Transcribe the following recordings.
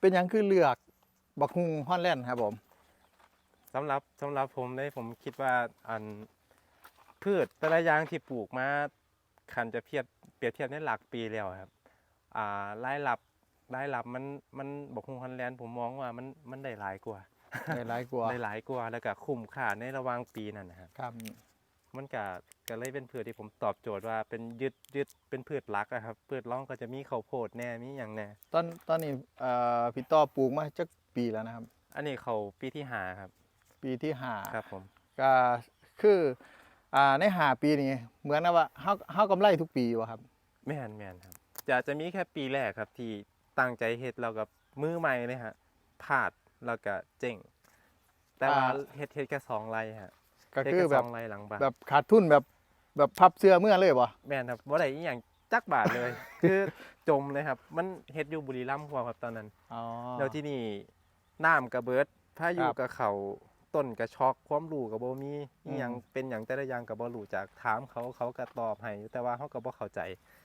เป็นหยังคือเลือกบักฮุงฮอนแลนด์ครับผมสำหรับสำหรับผมได้ผมคิดว่าอันพืชแต่ละอย่างที่ปลูกมาคันจะเทียบเปรียบเทียบในหลักปีแล้วครับ อ่ารายรับรายรับมันมันบอกฮงฮอนแลนด์ผมมองว่ามันมันได้หลายกว่า ได้หลายกว่าได้หลายกว่าแล้วก็คุ้มค่าในระหว่างปีนั่นนะครับ ครับ มันก็ก็เลยเป็นพืชที่ผมตอบโจทย์ว่าเป็นยึดยึดเป็นพืชหลักอะครับพืชร้องก็จะมีข้าวโพดแน่มีอย่างแน่ ตอนตอนนี้เอ่อพี่ต่อปลูกมาจักปีแล้วนะครับ อันนี้เขาปีที่หาครับ ปีที่ห้าครับผม ก็คืออ่าในห้าปีนี้เหมือนกับว่าเฮาเฮากำไรทุกปีวะครับ แม่นแม่นครับ จะจะมีแค่ปีแรกครับที่ตั้งใจเฮ็ดเรากับมือใหม่เลยฮะพลาดแล้วก็เจ๊งแต่ว่าอ่า เฮ็ดเฮ็ดแค่สองไร่ฮะ ก็เฮ็ดคือแค่แบสบองไร่หลังบ้านแบบขาดทุนแบบแบบพับเสื้อเมื่อเลยบ่แม่นครับบ่ได้อีหยังจักบาทเลย คือจมเลยครับ มันเฮ็ดอยู่บุรีรัมย์พอครับตอนนั้นอ๋อแล้วที่นี่น้ำกระเบิดพายุครับกระเขาต้นกระช็อกความรู้กับบ่มีอีหยังอืมเป็นหยังแต่ละอย่างก็บ่รู้จักถามเขาเขาก็ตอบให้อยู่แต่ว่าเขาก็บ่เข้าใจ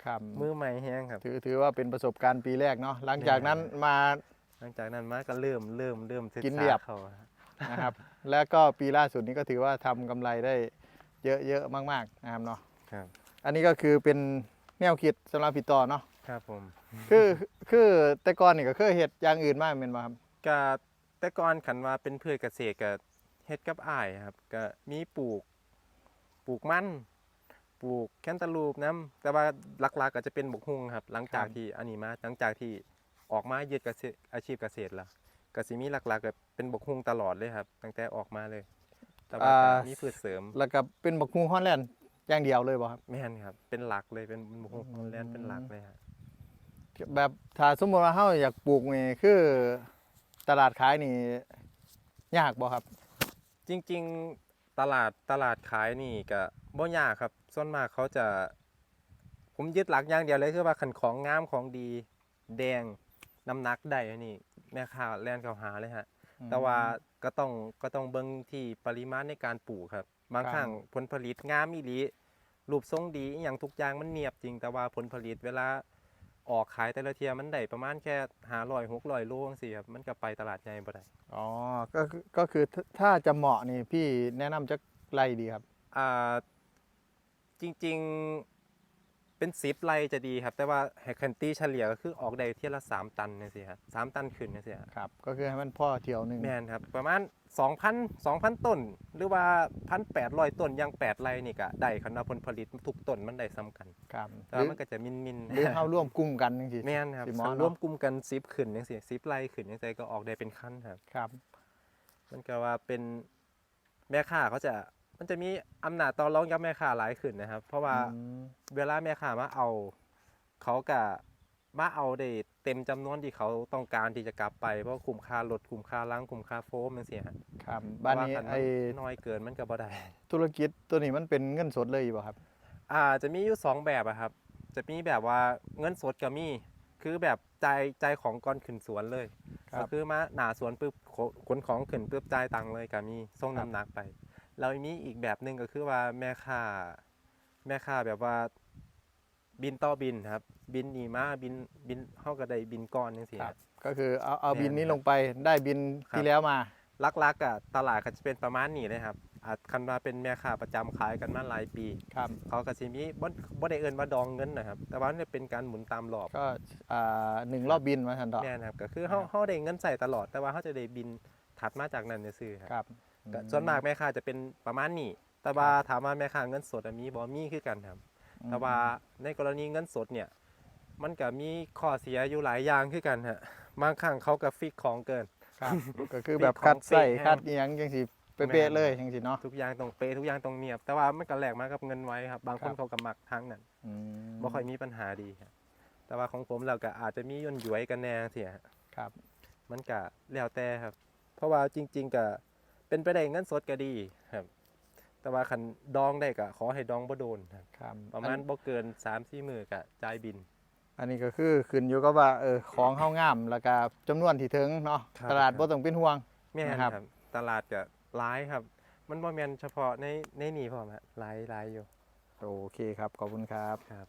ครับมือใหม่แฮงครับ ถือถือว่าเป็นประสบการณ์ปีแรกเนาะหลังจากนั้นมาหลังจากนั้นมาก็เริ่มเริ่มเริ่มศึกกินษาเรียบเขาฮะ นะครับ แล้วก็ปีล่าสุดนี้ก็ถือว่าทำกำไรได้เยอะๆมากๆนะครับเนาะครับอันนี้ก็คือเป็นแนวคิดสำหรับพี่ต่อเนาะครับผมคือคือแต่ก่อนนี่ก็เคยเฮ็ดอย่างอื่นมาแม่นบ่ครับก็แต่ก่อนขันว่าเป็นพืชเกษตรก็เฮ็ดกับอ้ายครับ ก็มีปลูกปลูกมันปลูกแคนตาลูปน้ำแต่ว่าหลักๆก็จะเป็นบกฮุงครับ หลังจากครับที่อันนี้มาหลังจากที่ออกมายึดเกษตรอาชีพเกษตรแล้ว ก็สิมีหลักๆก็เป็นบกฮุงตลอดเลยครับ ตั้งแต่ออกมาเลย แต่ว่าก็มีพืชเสริมแล้วก็เป็นบักฮุงฮอนแลนด์อย่างเดียวเลยบ่ครับ แม่นครับ เป็นหลักเลยเป็นบกฮุงฮอลแลนด์เป็นหลักเลยครับแบบถ้าสมมติว่าเฮาอยากปลูกนี่คือตลาดขายนี่ยากบ่ครับ จริง ๆตลาดตลาดขายนี่ก็บ่ยากครับส่วนมากเขาจะผมยึดหลักอย่างเดียวเลยคือว่าขันของงามของดีแดงน้ำหนักได้อันนี้ แม่ค้าแล่นเขาหาเลยฮะ แต่ว่าก็ต้องก็ต้องเบิ่งที่ปริมาณในการปลูกครับ บางครับครั้งผลผลิตงามอีหลีรูปทรงดีอหย่างทุกอย่างมันเนียบจริง แต่ว่าผลผลิตเวลาออกขายแต่ละเทียมันได้ประมาณแค่หาร้อยหกร้อยโลจังซี่ครับมันก็ไปตลาดใหญ่บ่ได้อ๋อก็คือก็คือถ้าถ้าจะเหมาะนี่พี่แนะนำจะไรดีครับอ่าจริง ๆ เป็นสิบไร่จะดีครับ แต่ว่าแฮคันตี้เฉลี่ยก็คือออกได้เที่ยวละสามตันเนี่ยสิครับสามตันขึ้นเนี่ยสิครับครับ ก็คือให้มันพ่อเที่ยวหนึงแมนครับ ประมาณสองพันสองพันต้น หรือว่าพันแปดร้อยต้นอยังแปดไร่นี่ก็ได้คันว่าผลผลิตทุกต้นมันได้ซ้ำกันครับแต่หรือว่ามันก็จะมินมินๆหรือเฮาร่วมกลุ่มกันจังซี่แมนครับสิหมอถ้าเนาะร่วมกลุ่มกันซิปขึ้นยังสิซิปไร่ขึ้นยังไงก็ออกได้เป็นขั้นครับครับ มันก็ว่าเป็นแม่ค้าเขาจะ มันจะมีอำนาจต่อรองกับแม่ค้าหลายขึ้นนะครับ เพราะว่าอืมเวลาแม่ค้ามาเอา เขาก็มาเอาได้เต็มจำนวนที่เขาต้องการที่จะกลับไปเพราะคุ้มค่ารถคุ้มค่าล้างคุ้มค่าโฟมมันเสียครับบ้านนี้เพระว่คัไอ้มัน้อยเกินมันก็บ่ได้ ธุรกิจตัวนี้มันเป็นเงินสดเลยบ่ครับ อ่าจะมีอยู่สองแบบอะครับ จะมีแบบว่าเงินสดกับมีคือแบบใจายใจายของก่อนขึ้นสวนเลยครับก็คือมาหนาสวนปุ๊บขขนของขึ้นปุ๊บจ่ายตังค์เลยก็มีส่งครับน้ำหนักไป แล้วมีอีกแบบหนึ่งก็คือว่าแม่ค้าแม่ค้าแบบว่าบินต่อบินครับ บินนี่มาบินบินเฮาก็ได้บินก้อนจังซี่ครับก็คือเอาเอาแม่นบินนี้ครับลงไปได้บินครับที่แล้วมาลักๆอะตลาดก็จะเป็นประมาณนี้เลยครับอาจคันว่าเป็นแม่ค้าประจำขายกันมาหลายปีครับเขาก็สิมีบ่บ่ได้เอิ้นว่าดองเงินนะครับ แต่ว่ามันเป็นการหมุนตามรอบก็อ่าหนึ่งรอบบินมาทันต่อแม่นครับก็คือเฮาครับเฮาได้เงินใส่ตลอดแต่ว่าเฮาจะได้บินถัดมาจากนั้นซื่อๆครับครับ ก็ส่วนมากแม่ค้าจะเป็นประมาณนี้ แต่ว่าถามว่าแม่ค้าเงินสดอะมีบ่มีคือกันครับอืมแต่ว่าในกรณีเงินสดเนี่ย มันก็มีข้อเสียอยู่หลายอย่างคือกันฮะ บางครั้งเขาก็ฟิกของเกินครับก็คือแบบของคัดใส่เป๊ะคัดอีหยังจังสิเป๊ะๆเลยจังสิเนาะ ทุกอย่างต้องเป๊ะทุกอย่างต้องเนียบ แต่ว่ามันก็แลกมากับเงินไว้ครับ บางคนครับเขาก็มักทั้งนั้นอืมบ่ค่อยมีปัญหาดีครับ แต่ว่าของผมเราก็อาจจะมีย่นหยวยกันแน่เสียครับ มันก็แล้วแต่ครับ เพราะว่าจริง ๆก็ เป็นไปได้เงินสดก็ดีครับ แต่ว่าคันดองได้ก็ขอให้ดองบ่โดนครับครับประมาณอันบ่เกิน3-4มื้อก็จ่ายบิน อันนี้ก็คือขึ้นอยู่กับว่าเออของเฮางามแล้วก็จำนวนที่ถึงเนาะครับ ตลาดครับบ่ต้องเป็นห่วง แม่นนะครับ ครับตลาดก็หลายครับ มันบ่แม่นเฉพาะในในนี่พร้อมฮะหลายหลายอยู่ โอเคครับ ขอบคุณครับ ครับ